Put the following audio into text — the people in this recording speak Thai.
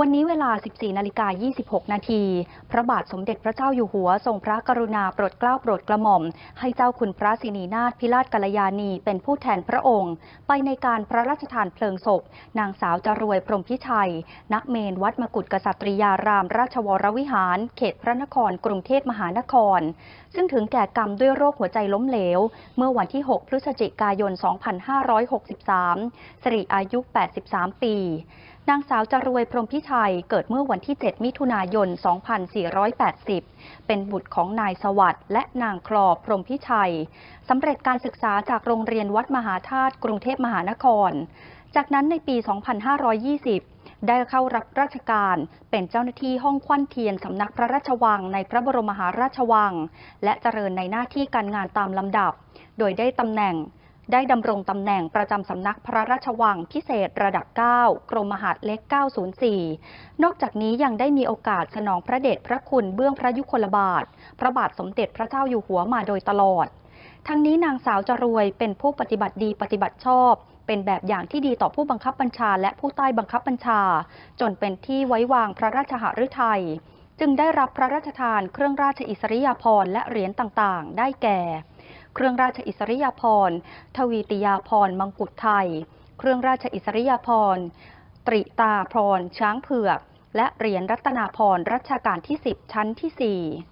วันนี้เวลา 14 นาฬิกา 26 นาที พระบาทสมเด็จพระเจ้าอยู่หัว ทรงพระกรุณาโปรดเกล้าโปรดกระหม่อม ให้เจ้าคุณพระสินีนาถพิราชกัลยาณี เป็นผู้แทนพระองค์ ไปในการพระราชทานเพลิงศพ นางสาวจรวยพรมพิชัยณเมนวัดมกุฎกษัตริยาราม ราชวรวิหาร เขตพระนคร กรุงเทพมหานคร ซึ่งถึงแก่กรรมด้วยโรคหัวใจล้มเหลว เมื่อวันที่ 6 พฤศจิกายน 2563 สิริอายุ 83 ปี นางสาวจรวยพรมพิชัยเกิดเมื่อวันที่ 7 มิถุนายน 2480 เป็นบุตรของนายสวัสด์และนางคลอพรมพิชัย สำเร็จการศึกษาจากโรงเรียนวัดมหาธาตุกรุงเทพมหานคร จากนั้นในปี 2520 ได้เข้ารับราชการเป็นเจ้าหน้าที่ห้องควันเทียนสำนักพระราชวังในพระบรมมหาราชวัง และเจริญในหน้าที่การงานตามลำดับ โดยได้ตำแหน่ง ได้ดำรงตำแหน่งประจำสำนักพระราชวังพิเศษระดับ 9 กรมมหาดเล็ก 904 นอกจากนี้ยังได้มีโอกาสสนองพระเดชพระคุณเบื้องพระยุคลบาท พระบาทสมเด็จพระเจ้าอยู่หัวมาโดยตลอด ทั้งนี้นางสาวจรวยเป็นผู้ปฏิบัติดีปฏิบัติชอบ เป็นแบบอย่างที่ดีต่อผู้บังคับบัญชาและผู้ใต้บังคับบัญชา จนเป็นที่ไว้วางพระราชหฤทัยจึงได้รับพระราชทานเครื่องราชอิสริยาภรณ์และเหรียญต่างๆ ได้แก่ เครื่องราชอิสริยาภรณ์ ทวีติยาภรณ์มังกุฎไทย เครื่องราชอิสริยาภรณ์ตริตาภรณ์ช้างเผือก และเหรียญรัตนาภรณ์รัชกาลที่ 10 ชั้นที่ 4